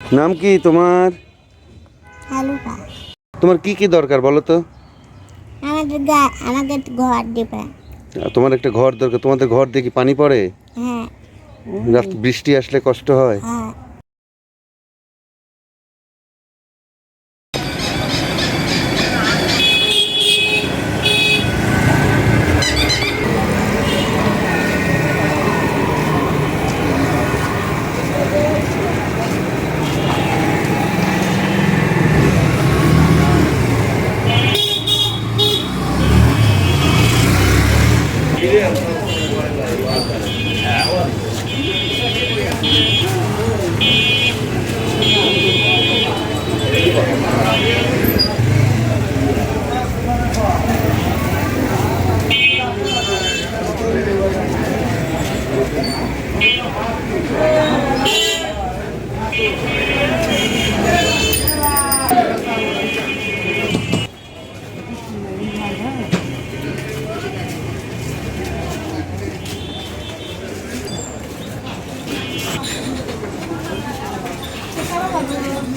নাম কি তোমার? তোমার কি কি দরকার বলো তো? আমাদের আমাদের ঘর দিবে তোমার একটা ঘর দরকার তোমাদের ঘর দেখি পানি পড়ে? হ্যাঁ। বৃষ্টি আসলে কষ্ট হয়? হ্যাঁ।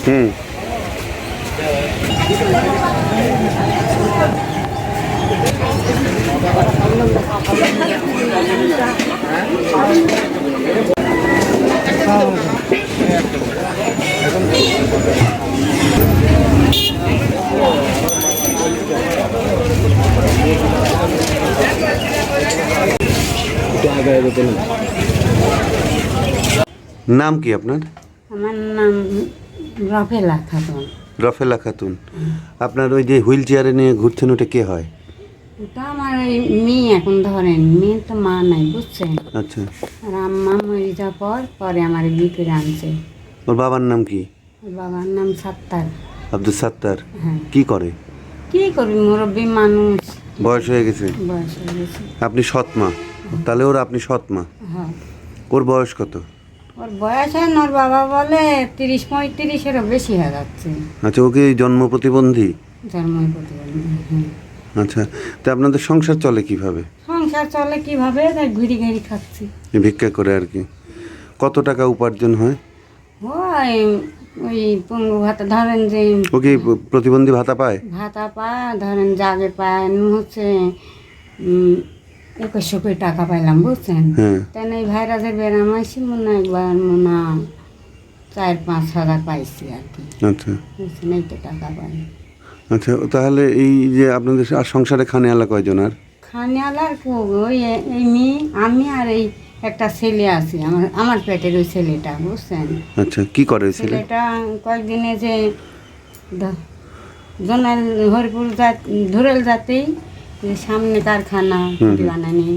হুম নাম কি আপনার? আমার নাম রফেলা খাতুন। রফেলা খাতুন। আপনার ওই যে হুইল চেয়ারে নিয়ে ঘুরছেন ওটা কে হয়? ওটা আমার ওই মেয়ে এখন ধরেন মেয়ে তো মা নাই বুঝছেন? আচ্ছা। আর আম্মা মরে যাওয়ার পর পরে আমার বিপরে আনছে। ওর বাবার নাম কি? ওর বাবার নাম সাত্তার। আব্দুল সাত্তার। হ্যাঁ। কি করে? কি করবি মুরব্বী মানুষ। বয়স হয়ে গেছে। বয়স হয়ে গেছে। আপনি সৎ মা। তাহলে ওর আপনি সৎ মা। হ্যাঁ। ওর বয়স কত? ওর বয়স হয় ওর বাবা বলে তিরিশ পঁয়ত্রিশেরও বেশি হয়ে যাচ্ছে। আচ্ছা ওকে জন্ম প্রতিবন্ধী? জন্মই প্রতিবন্ধী আচ্ছা তা আপনাদের সংসার চলে কীভাবে? সংসার চলে কীভাবে? তাই ঘুরি ঘুরি খাচ্ছি। ভিক্ষা করে আর কি। কত টাকা উপার্জন হয়? ওই ওই পঙ্গু ভাতা ধরেন যে ও কি প্রতিবন্ধী ভাতা পায়? ভাতা পায় ধরেন জাগে পায় হচ্ছে একুশশো কোটি টাকা পাইলাম বুঝছেন? হ্যাঁ। তাই এই ভাইরাসের বেরাম আইসি মনে একবার মনে চার পাঁচ হাজার পাইছি আর কি। আচ্ছা। বুঝছেন এই তো টাকা পাই। আচ্ছা তাহলে এই যে আপনাদের আর সংসারে খানে কয়জন আর? খানিয়ালার ওই এই মেয়ে আমি আর এই একটা ছেলে আছি আমার আমার পেটের ওই ছেলেটা বুঝছেন? আচ্ছা কি করে ছেলেটা কয়েকদিনে যে জোনাল হরিপুর জাত ধরেল যাতেই যে সামনে কারখানা বানানি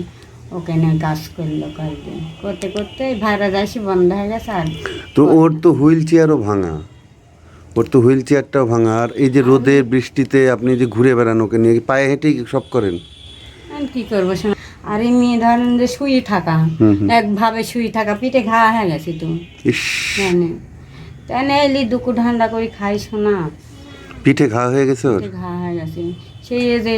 ওখানে কাজ করল কয়েকদিন। করতে করতে ভাইরাস আসি বন্ধ হয়ে গেছে আর তো ওর তো হুইল চেয়ারও ভাঙা। ওর তো হুইল চেয়ারটাও ভাঙা। আর এই যে রোদে বৃষ্টিতে আপনি যে ঘুরে বেড়ান ওকে নিয়ে পায়ে হেঁটেই সব করেন? কি করব শোনা? আর এই মেয়ে ধরেন যে শুয়ে থাকা। একভাবে শুয়ে থাকা পিঠে ঘা হয়ে গেছে তো। জানে। তাই না এলি দুকু ঠান্ডা করে খাই শোনা পিঠে ঘা হয়ে গেছে ঘা হয়ে গেছে। সেই যে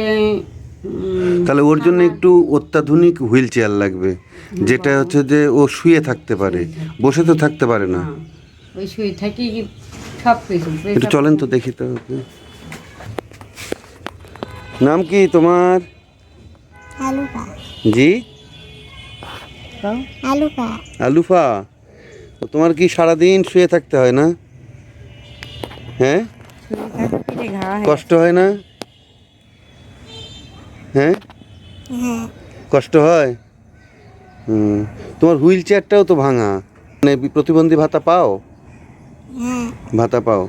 তাহলে ওর জন্য একটু অত্যাধুনিক হুইল চেয়ার লাগবে যেটা হচ্ছে যে ও শুয়ে থাকতে পারে বসে তো থাকতে পারে না। ওই শুয়ে থাকি সব কিছু একটু চলেন তো দেখি তো নাম কি তোমার? জি? আলুফা? তো তোমার কি সারাদিন শুয়ে থাকতে হয় না? হ্যাঁ? পিঠে ঘা হয়ে। কষ্ট হয় না? হ্যাঁ? কষ্ট হয়? হুম। তোমার হুইল চেয়ারটাও তো ভাঙা। মানে প্রতিবন্ধী ভাতা পাও? ভাতা পাও।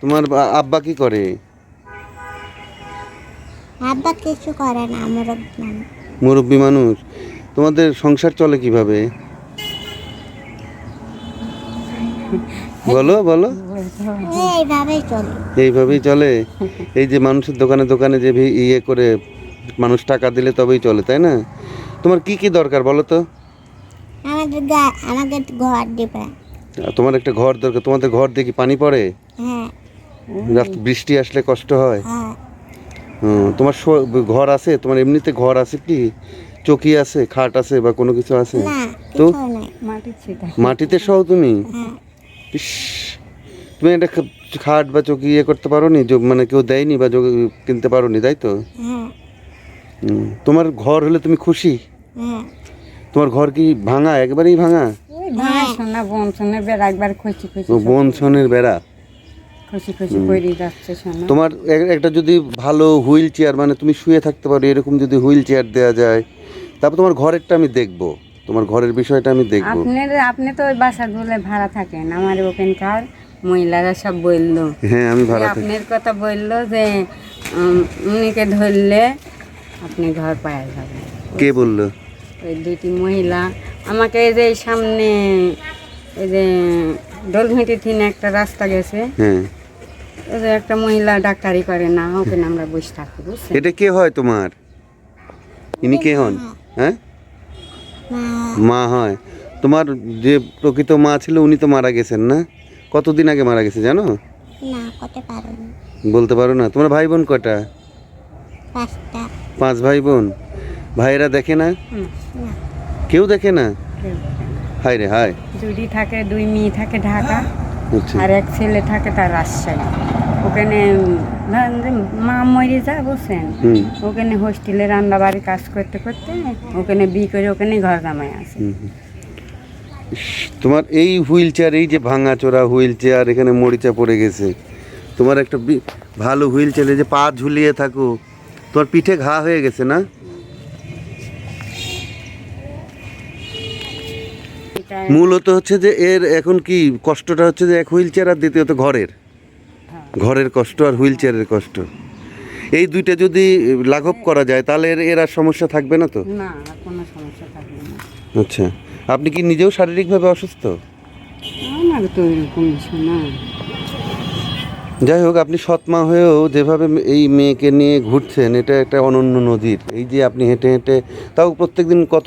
তোমার আব্বা কি করে? আব্বা কিছু করে না মুরব্বী মানুষ। তোমাদের সংসার চলে কীভাবে? বলো বলো। এইভাবেই চলে। এইভাবেই চলে? এই যে মানুষের দোকানে দোকানে যে ইয়ে করে মানুষ টাকা দিলে তবেই চলে তাই না? তোমার কি কি দরকার বলো তো? আমাদের গা আমাদের ঘর দিবে তোমার একটা ঘর দরকার তোমাদের ঘর দেখি পানি পড়ে? হ্যাঁ। রাত বৃষ্টি আসলে কষ্ট হয়। হ্যাঁ। হুম, তোমার শো- ঘর আছে? তোমার এমনিতে ঘর আছে কি? চকি আছে খাট আছে বা কোনো কিছু আছে? না তো? কিছু নাই। মাটির ছিটা। মাটিতে সহ তুমি? হ্যাঁ। ইস তুমি একটা খা- খাট বা চকি ইয়ে করতে পারো নি যোগ- মানে কেউ দেয়নি বা যোগ- কিনতে পারো নি তাই তো? হ্যাঁ। হুম। তোমার ঘর হলে তুমি খুশি? হ্যাঁ। তোমার ঘর কি ভাঙা? একবারেই ভাঙা? ওই ভাই শোনা বোন শোনা বেড়া একবার খুশি খুশি বেড়া? খুশি খুশি করে যাচ্ছে শোনা তোমার এক- একটা যদি ভালো হুইল চেয়ার মানে তুমি শুয়ে থাকতে পারো এরকম যদি হুইল চেয়ার দেওয়া যায় তারপর তোমার ঘরেরটা আমি দেখব। তোমার ঘরের বিষয়টা আমি দেখব। আপনার আপনি তো ওই বাসা বলে ভাড়া থাকেন আমার ওখানকার মহিলারা সব বলল। হ্যাঁ আমি ভাড়া আপনার কথা বলল যে উনিকে ধরলে আপনি ঘর পাওয়া যাবেন। কে বলল? ওই দুইটি মহিলা। আমাকে এই যে সামনে এই যে ডলমিটি থেকে একটা রাস্তা গেছে। হ্যাঁ। ওই যে একটা মহিলা ডাক্তারি করে না ওখানে আমরা বসে থাকি বুঝছেন? এটা কে হয় তোমার? ইনি কে হন? হ্যাঁ? মা মা হয়। তোমার যে প্রকৃত মা ছিল উনি তো মারা গেছেন না? কতদিন আগে মারা গেছে জানো? না। বলতে পারো না। তোমার ভাই বোন কটা? পাঁচটা। পাঁচ ভাই বোন ভাইয়েরা দেখে না? কেউ দেখে না? হায় রে হায়। দুটি থাকে দুই মেয়ে থাকে ঢাকা আচ্ছা। আর এক ছেলে থাকে তার রাজশাহী। ওখানে যে মা মরে বলছেন হুম। ওখানে হোস্টেলে রান্না বাড়ি কাজ করতে করতে ওখানে বিয়ে করে ওখানে ঘর জামাই আছে। তোমার এই হুইল চেয়ার এই যে ভাঙা চোরা হুইল চেয়ার এখানে মরিচা পড়ে গেছে। তোমার একটা বি- ভালো হুইল চেয়ার যে পা ঝুলিয়ে থাকো তোমার পিঠে ঘা হয়ে গেছে না? মূলত হচ্ছে যে এর এখন কি কষ্টটা হচ্ছে যে এক হুইল চেয়ার আর দ্বিতীয়ত ঘরের। হ্যাঁ। ঘরের কষ্ট আর হুইল চেয়ারের কষ্ট। এই দুইটা যদি লাঘব করা যায় তাহলে এর আর সমস্যা থাকবে না তো? না কোনো সমস্যা থাকবে না। আচ্ছা। আপনি কি নিজেও শারীরিকভাবে অসুস্থ? আমার তো এরকম শোনা যাই হোক, আপনি সৎমা হয়েও যেভাবে এই মেয়েকে নিয়ে ঘুরছেন, এটা একটা অনন্য নদীর। এই যে আপনি হেঁটে হেঁটে, তাও প্রত্যেক দিন কত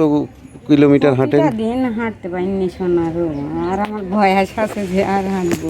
কিলোমিটার হাঁটেন? দিন হাঁটতে পারিনি সোনারও আর আমার ভয় আছে যে আর হাঁটবো